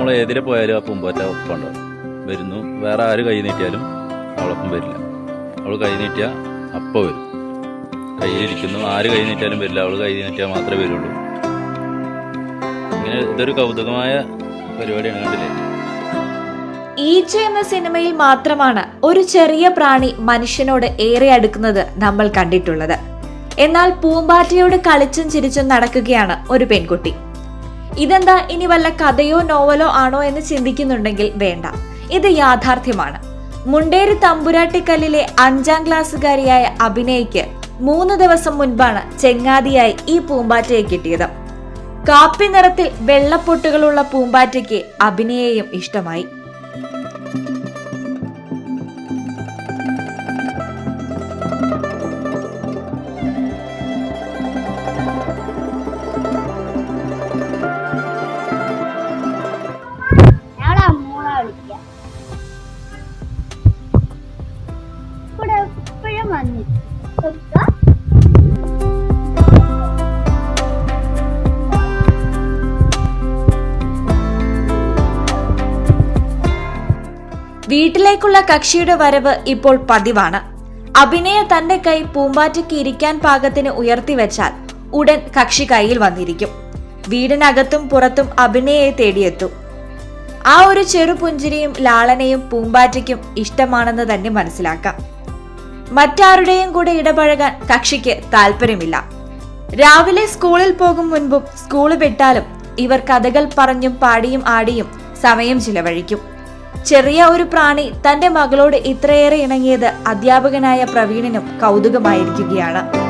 നമ്മൾ എതിരെ പോയാലും ആ പൂമ്പാറ്റ ഒപ്പമുണ്ടാവും വരുന്നു. വേറെ ആര് കൈ നീട്ടിയാലും അവളൊപ്പം വരില്ല. അവൾ കൈ നീട്ടിയാൽ അപ്പോൾ വരും. കയ്യിലിരിക്കുന്നു. ആര് കൈ നീട്ടിയാലും വരില്ല. അവൾ കൈ നീട്ടിയാൽ മാത്രമേ വരുള്ളൂ. ഇങ്ങനെ ഇതൊരു കൗതുകമായ പരിപാടിയാണ് കണ്ടില്ലേ? ഈച്ച എന്ന സിനിമയിൽ മാത്രമാണ് ഒരു ചെറിയ പ്രാണി മനുഷ്യനോട് ഏറെ അടുക്കുന്നത് നമ്മൾ കണ്ടിട്ടുള്ളത്. എന്നാൽ പൂമ്പാറ്റയോട് കളിച്ചും ചിരിച്ചും നടക്കുകയാണ് ഒരു പെൺകുട്ടി. ഇതെന്താ? ഇനി വല്ല കഥയോ നോവലോ ആണോ എന്ന് ചിന്തിക്കുന്നുണ്ടെങ്കിൽ വേണ്ട. ഇത് യാഥാർത്ഥ്യമാണ്. മുണ്ടേരി തമ്പുരാട്ടിക്കല്ലിലെ അഞ്ചാം ക്ലാസ്സുകാരിയായ അഭിനയ്ക്ക് മൂന്ന് ദിവസം മുൻപാണ് ചെങ്ങാതിയായി ഈ പൂമ്പാറ്റയെ കിട്ടിയത്. കാപ്പി നിറത്തിൽ വെള്ളപ്പൊട്ടുകളുള്ള പൂമ്പാറ്റയ്ക്ക് അഭിനയെയും ഇഷ്ടമായി. വന്നിട്ട് വീട്ടിലേക്കുള്ള കക്ഷിയുടെ വരവ് ഇപ്പോൾ പതിവാണ്. അഭിനയ തന്റെ കൈ പൂമ്പാറ്റയ്ക്ക് ഇരിക്കാൻ പാകത്തിന് ഉയർത്തി വെച്ചാൽ ഉടൻ കക്ഷി കയ്യിൽ വന്നിരിക്കും. വീടിനകത്തും പുറത്തും അഭിനയെ തേടിയെത്തും. ആ ഒരു ചെറുപുഞ്ചിരിയും ലാളനയും പൂമ്പാറ്റയ്ക്കും ഇഷ്ടമാണെന്ന് തന്നെ മനസ്സിലാക്കാം. മറ്റാരുടെയും കൂടെ ഇടപഴകാൻ കക്ഷിക്ക് താല്പര്യമില്ല രാവിലെ സ്കൂളിൽ പോകും മുൻപും സ്കൂൾ വിട്ടാലും ഇവർ കഥകൾ പറഞ്ഞും പാടിയും ആടിയും സമയം ചിലവഴിക്കും. ചെറിയ ഒരു പ്രാണി തന്റെ മകളോട് ഇത്രയേറെ ഇണങ്ങിയത് അധ്യാപകനായ പ്രവീണിനും കൗതുകമായിരിക്കുകയാണ്.